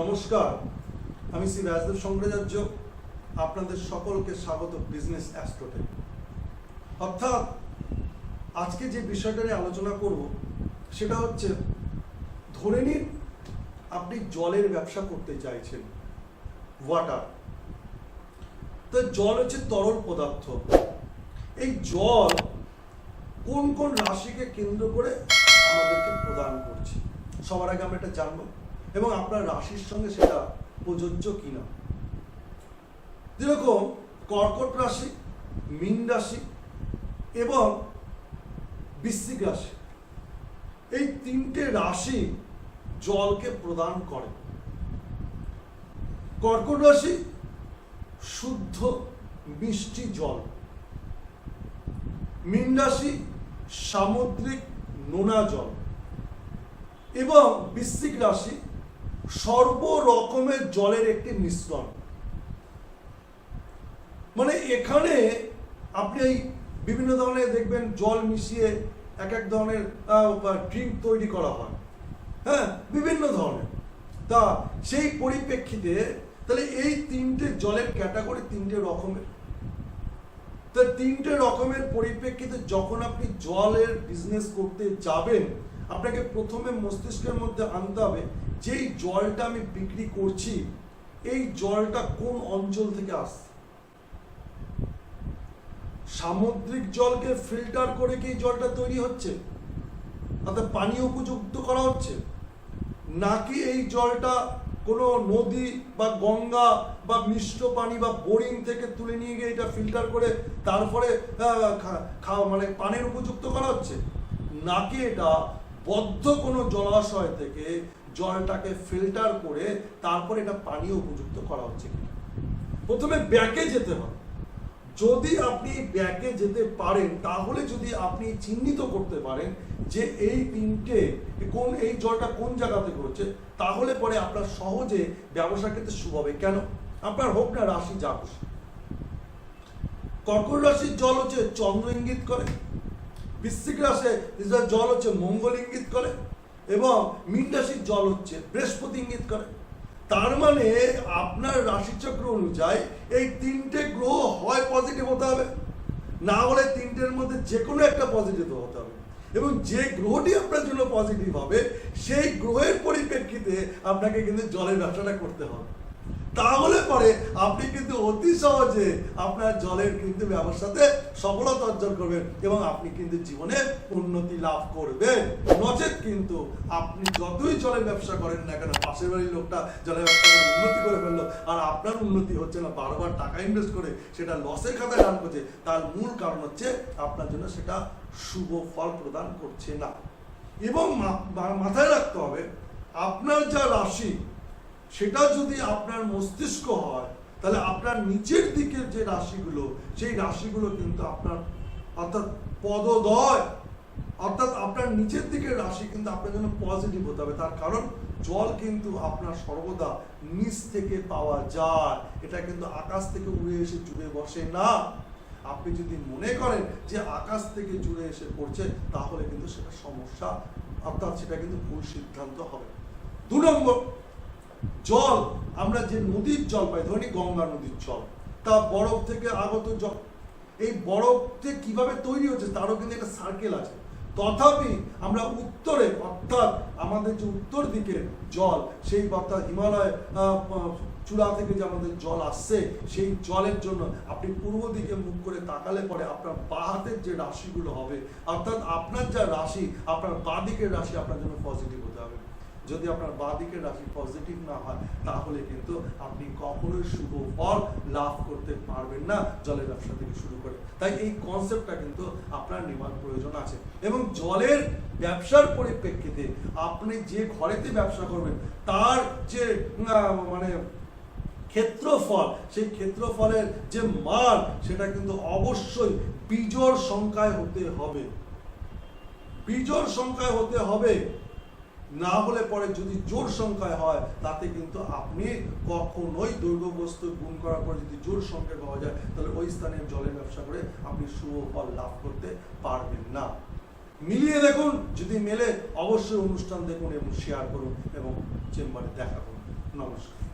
নমস্কার, আমি শ্রী রাজদেব শঙ্করাচার্য, আপনাদের সকলকে স্বাগত বিজনেস অ্যাস্ট্রোটে অর্থাৎ, আজকে যে বিষয়টা নিয়ে আলোচনা করব, সেটা হচ্ছে, ধরে নিন, আপনি জলের ব্যবসা করতে চাইছেন ওয়াটার তো জল হচ্ছে তরল পদার্থ। এই জল কোন কোন রাশিকে কেন্দ্র করে আমাদেরকে প্রদান করছে? সবার আগে আমরা এটা জানব। এবং আপনার রাশির সঙ্গে সেটা প্রযোজ্য কিনা। যেরকম কর্কট রাশি, মীন রাশি এবং বৃশ্চিক রাশি, এই তিনটে রাশি জলকে প্রদান করে। কর্কট রাশি শুদ্ধ মিষ্টি জল। মীন রাশি সামুদ্রিক নোনা জল। এবং বৃশ্চিক রাশি সর্ব রকমের জলের একটি মিশ্রণ। মানে এখানে আপনি বিভিন্ন ধরনের দেখবেন জল মিশিয়ে এক এক ধরনের ড্রিঙ্ক তৈরি করা হয়। হ্যাঁ বিভিন্ন ধরনের। তা সেই পরিপ্রেক্ষিতে তাহলে এই তিনটে জলের ক্যাটাগরি তিনটে রকমের। তা তিনটে রকমের পরিপ্রেক্ষিতে যখন আপনি জলের বিজনেস করতে যাবেন, আপনাকে প্রথমে মস্তিষ্কের মধ্যে আনতে হবে যেই জলটা আমি বিক্রি করছি, এই জলটা কোন অঞ্চল থেকে আসছে? সামুদ্রিক জলকে ফিল্টার করে কি জলটা তৈরি হচ্ছে? তাতে পানি উপযুক্ত করা হচ্ছে? নাকি এই জলটা কোনো নদী বা গঙ্গা বা মিষ্ট পানি বা বোরিং থেকে তুলে নিয়ে গিয়ে এটা ফিল্টার করে তারপরে খাওয়া মানে পানের উপযুক্ত করা হচ্ছে? নাকি এটা বদ্ধ কোনো জলাশয় থেকে জলটাকে ফিল্টার করে তারপরে এটা পানীয় উপযুক্ত করা হচ্ছে প্রথমে ব্যাকে যেতে হবে। যদি আপনি ব্যাকে যেতে পারেন, তাহলে যদি আপনি চিহ্নিত করতে পারেন যে এই তিনটে কোন, এই জলটা কোন জায়গা থেকে হচ্ছে তাহলে পরে আপনার সহজে ব্যবসা ক্ষেত্রে শুভ হবে। কেন? আপনার হোক না রাশি, যা খুশি। কর্কট রাশির জল হচ্ছে চন্দ্র ইঙ্গিত করে। বৃশ্চিক রাশে জল হচ্ছে মঙ্গল ইঙ্গিত করে। এবং মীন রাশির জল হচ্ছে, বৃহস্পতি ইঙ্গিত করে। তার মানে আপনার রাশিচক্র অনুযায়ী এই তিনটে গ্রহ হয় পজিটিভ হতে হবে। না হলে তিনটের মধ্যে যে কোনো একটা পজিটিভ হতে হবে। এবং যে গ্রহটি আপনার জন্য পজিটিভ হবে, সেই গ্রহের পরিপ্রেক্ষিতে আপনাকে কিন্তু জলের ব্যবসাটা করতে হবে। তাহলে পরে আপনি কিন্তু অতি সহজে আপনার জলের কিন্তু ব্যবসাতে সফলতা অর্জন করবেন এবং আপনি কিন্তু জীবনে উন্নতি লাভ করবেন। নচেত কিন্তু আপনি যতই জলের ব্যবসা করেন না কেন, পাশের বাড়ির লোকটা জলের ব্যবসা করে উন্নতি করে ফেলল, আর আপনার উন্নতি হচ্ছে না বারবার টাকা ইনভেস্ট করে সেটা লসের খাতায় রান করছে তার মূল কারণ হচ্ছে আপনার জন্য সেটা শুভ ফল প্রদান করছে না। এবং মাথায় রাখতে হবে, আপনার যা রাশি সেটা যদি আপনার মস্তিষ্ক হয়, তাহলে আপনার নিচের দিকের যে রাশিগুলো, সেই রাশিগুলো কিন্তু আপনার, অর্থাৎ পদদয়, অর্থাৎ আপনার নিচের দিকের রাশি কিন্তু আপনার জন্য পজিটিভ হতে হবে। তার কারণ, জল কিন্তু আপনার সর্বদা নিচ থেকে পাওয়া যায়। এটা কিন্তু আকাশ থেকে উড়ে এসে জুড়ে বসে না। আপনি যদি মনে করেন যে আকাশ থেকে জুড়ে এসে পড়ছে, তাহলে কিন্তু সেটা সমস্যা, অর্থাৎ সেটা কিন্তু ভুল সিদ্ধান্ত হবে। দু নম্বর জল, আমরা যে নদীর জল পাই, ধরি গঙ্গা নদীর জল, তা বরফ থেকে আগত জল। এই বরফে কীভাবে তৈরি হচ্ছে তারও কিন্তু একটা সার্কেল আছে। তথাপি আমরা উত্তরে, অর্থাৎ আমাদের যে উত্তর দিকের জল, সেই অর্থাৎ হিমালয় চূড়া থেকে যে আমাদের জল আসছে, সেই জলের জন্য আপনি পূর্ব দিকে মুখ করে তাকালে পরে আপনার বাঁ হাতের যে রাশিগুলো হবে, অর্থাৎ আপনার যা রাশি, আপনার বাঁ দিকের রাশি আপনার জন্য পজিটিভ হতে হবে। যদি আপনার বাঁ রাশি পজিটিভ না হয়, তাহলে কিন্তু আপনি কখনোই শুভ ফল লাভ করতে পারবেন না জলের ব্যবসা থেকে শুরু করে। তাই এই কনসেপ্টটা কিন্তু আপনার নেওয়ার প্রয়োজন আছে। এবং জলের ব্যবসার পরিপ্রেক্ষিতে আপনি যে ঘরেতে ব্যবসা করবেন, তার যে মানে ক্ষেত্রফল, সেই ক্ষেত্রফলের যে মান, সেটা কিন্তু অবশ্যই বিজোড় সংখ্যায় হতে হবে। বিজোড় সংখ্যায় হতে হবে। না হলে পরে যদি জোর সংখ্যায় হয়, তাতে কিন্তু আপনি কখনোই দৈর্ঘ্য বস্তু গুণ করার পর যদি জোর সংখ্যায় পাওয়া যায়, তাহলে ওই স্থানের জলের ব্যবসা করে আপনি শুভ ফল লাভ করতে পারবেন না। মিলিয়ে দেখুন, যদি মেলে, অবশ্যই অনুষ্ঠান দেখুন এবং শেয়ার করুন এবং চেম্বারে দেখা করুন। নমস্কার।